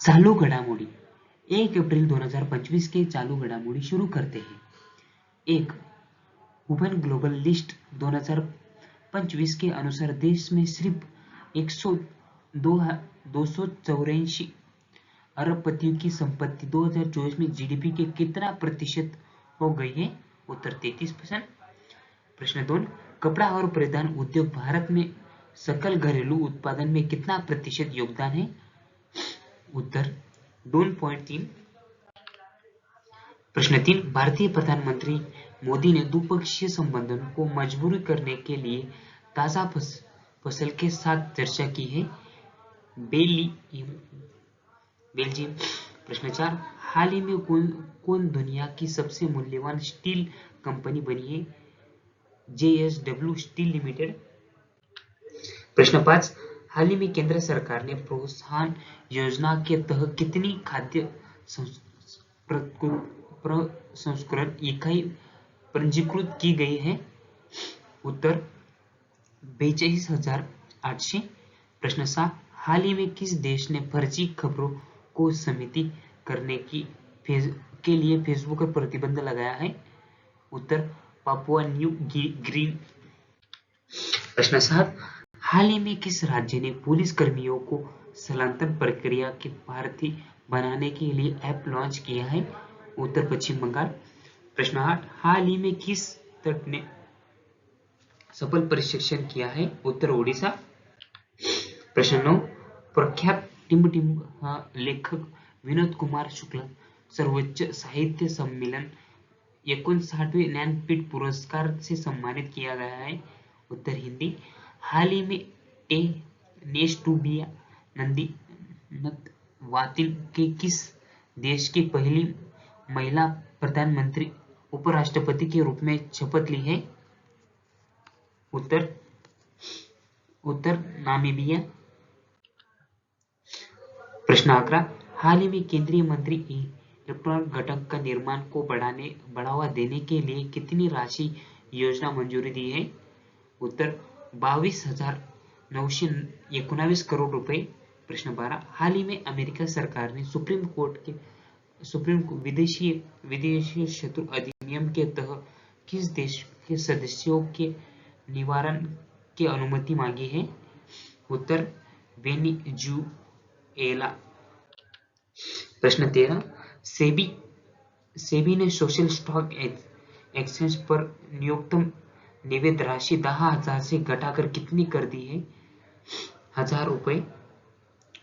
चालू घडामोडी. एक अप्रैल 2025 के चालू घडामोडी शुरू करते हैं. एक वुमेन ग्लोबल लिस्ट 2025 के अनुसार देश में सिर्फ़ 100 दो दो सौ चौरासी अरबपतियों की संपत्ति 2024 में जीडीपी के कितना प्रतिशत हो गई है? उत्तर 33 परसेंट. प्रश्न दोन कपड़ा और परिधान उद्योग भारत में सकल घरेलू उत्पादन में कितना प्रतिशत योगदान है? उत्तर दोन पॉइंट तीन। प्रश्न तीन भारतीय प्रधानमंत्री मोदी ने द्विपक्षीय संबंधों को मजबूरी करने के लिए ताज़ा फस, फ़सल के साथ चर्चा की है। Belgium Belgium. प्रश्न चार हाल ही में कौन कौन दुनिया की सबसे मूल्यवान स्टील कंपनी बनी है? JSW steel limited. प्रश्न पाँच हाल ही में केंद्र सरकार ने प्रोत्साहन योजना के तहत कितनी खाद्य प्रसंस्करण इकाई पंजीकृत की गई है? उत्तर बेचालीस हज़ार आठशे प्रश्न सात हाल ही में किस देश ने फर्जी खबरों को समिति करने की फ़ेज़, के लिए फेसबुक पर प्रतिबंध लगाया है? उत्तर, पापुआ न्यू ग्रीन। प्रश्न सात हाल ही में किस राज्य ने पुलिस कर्मियों को स्थलांतरण प्रक्रिया के भारतीय बनाने के लिए ऐप लॉन्च किया है? उत्तर पश्चिम बंगाल। प्रश्न आठ, हाल ही में किस तट ने सफल प्रशिक्षण किया है? उत्तर ओडिशा। प्रश्न नौ, प्रख्यात टिम्ब लेखक विनोद कुमार शुक्ल, सर्वोच्च साहित्य सम्मेलन एकोणसाठवे ज्ञानपीठ पुरस्कार से सम्मानित किया गया है? उत्तर हिंदी। हाल ही में टे नेस्टूबिया नंदी वातिल के किस देश की पहली महिला प्रधानमंत्री उपराष्ट्रपति के रूप में शपथ ली है उत्तर उत्तर नामीबिया प्रश्न आग्रह हाल ही में केंद्रीय मंत्री इलेक्ट्रॉनिक घटक का निर्माण को बढ़ाने बढ़ावा देने के लिए कितनी राशि योजना मंजूरी दी है उत्तर बावीस हज़ार नऊशे एकोणावीस करोड़ रुपए प्रश्न बारह हाल ही में अमेरिका सरकार ने सुप्रीम कोर्ट के, सुप्रीम विदेशी विदेशी शत्रु अधिनियम के तहत किस देश के सदस्यों के निवारण की अनुमति मांगी है? उत्तर, वेनिजुएला। प्रश्न तेरह। सेबी सेबी ने सोशल स्टॉक एक्सचेंज पर न्यूनतम निवेद राशि दहा हज़ार से घटाकर कितनी कर दी है? हज़ार रुपए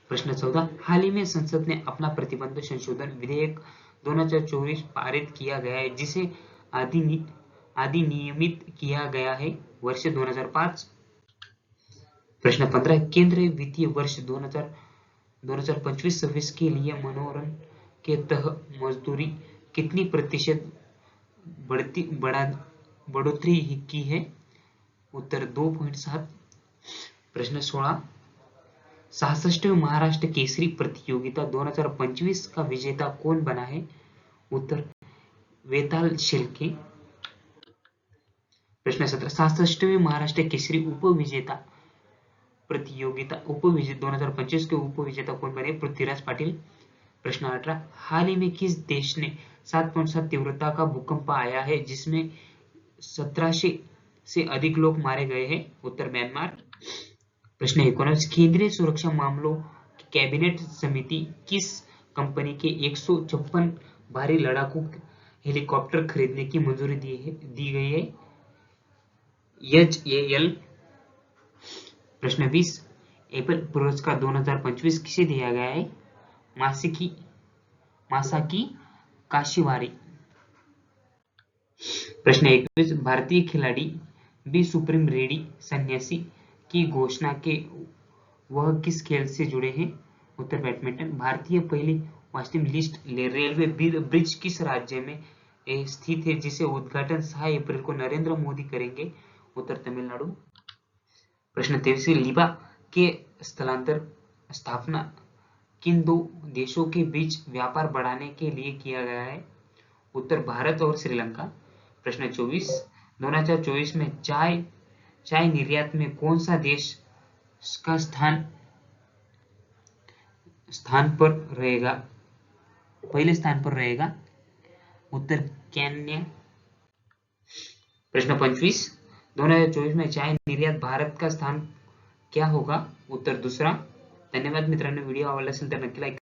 प्रश्न चौदह, हाल ही में संसद ने अपना प्रतिबंध संशोधन विधेयक 2024 पारित किया गया है, जिसे अधिनियमित किया गया है वर्ष 2005 प्रश्न 15 केंद्रीय वित्तीय वर्ष 2000 2025 छब्बीस के लिए मनोरम के तहत मजदूरी कितनी प्रतिशत बढ़ती, बढ़ा बढ़ोतरी ही की है। उत्तर दो पॉइंट सात, प्रश्न सोलह। सहासष्ट महाराष्ट्र केसरी प्रतियोगिता 2025 का विजेता कौन बना है? उत्तर वेताल शिल्के। प्रश्न सत्रह, सहासष्टवें महाराष्ट्र केसरी उपविजेता प्रतियोगिता उपविजेता 2025 के उपविजेता कौन बने? पृथ्वीराज पाटिल। प्रश्न अठारह, हाल ही में किस देश ने सात पॉइंट सात तीव्रता का भूकंप आया है, जिसमें सत्रह से अधिक लोग मारे गए हैं, उत्तर म्यांमार। प्रश्न एकोणीस केंद्रीय सुरक्षा मामलों की कैबिनेट समिति किस कंपनी के एक भारी लड़ाकू हेलीकॉप्टर खरीदने की मंजूरी दी है, दी गई है? H A L. प्रश्न बीस एपल पुरस्कार 2025 किसे दिया गया है? Masaki, Masaki Kashiwara. प्रश्न इक्कीस भारतीय खिलाड़ी बी सुप्रीम रेड्डी सन्यासी की घोषणा के, वह किस खेल से जुड़े हैं? उत्तर बैडमिंटन, भारतीय पहली वास्तविक लिस्ट रेलवे ब्रिज किस राज्य में स्थित है, जिसे उद्घाटन 6 अप्रैल को नरेंद्र मोदी करेंगे? उत्तर तमिलनाडु। प्रश्न तेईस लिबा के स्थलांतर स्थापना किन दो देशों के बीच व्यापार बढ़ाने के लिए किया गया है? उत्तर भारत और श्रीलंका। प्रश्न 24 2024 में चाय चाय निर्यात में कौन सा देश का स्थान स्थान पर रहेगा? पहले स्थान पर रहेगा उत्तर केन्या। प्रश्न पंचवीस। दोन हज़ार चोवीस में चाय निर्यात भारत का स्थान क्या होगा? उत्तर दुसरा। धन्यवाद मित्रांनो व्हिडिओ आवडला असेल नक्की लाईक